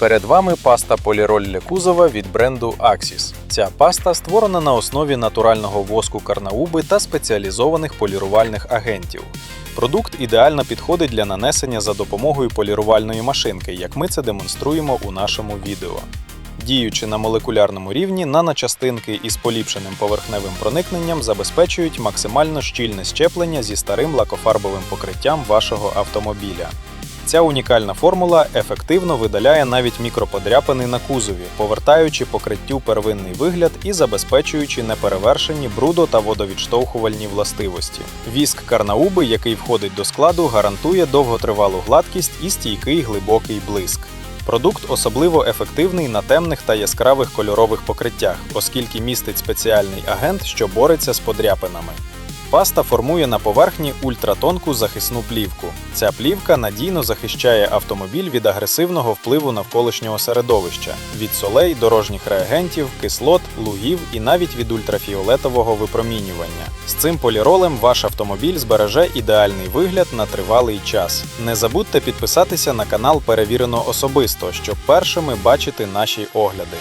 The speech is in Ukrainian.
Перед вами паста поліроль для кузова від бренду Axis. Ця паста створена на основі натурального воску карнауби та спеціалізованих полірувальних агентів. Продукт ідеально підходить для нанесення за допомогою полірувальної машинки, як ми це демонструємо у нашому відео. Діючи на молекулярному рівні, наночастинки із поліпшеним поверхневим проникненням забезпечують максимально щільне щеплення зі старим лакофарбовим покриттям вашого автомобіля. Ця унікальна формула ефективно видаляє навіть мікроподряпини на кузові, повертаючи покриттю первинний вигляд і забезпечуючи неперевершені брудо та водовідштовхувальні властивості. Віск карнауби, який входить до складу, гарантує довготривалу гладкість і стійкий глибокий блиск. Продукт особливо ефективний на темних та яскравих кольорових покриттях, оскільки містить спеціальний агент, що бореться з подряпинами. Паста формує на поверхні ультратонку захисну плівку. Ця плівка надійно захищає автомобіль від агресивного впливу навколишнього середовища, від солей, дорожніх реагентів, кислот, лугів і навіть від ультрафіолетового випромінювання. З цим поліролем ваш автомобіль збереже ідеальний вигляд на тривалий час. Не забудьте підписатися на канал Перевірено особисто, щоб першими бачити наші огляди.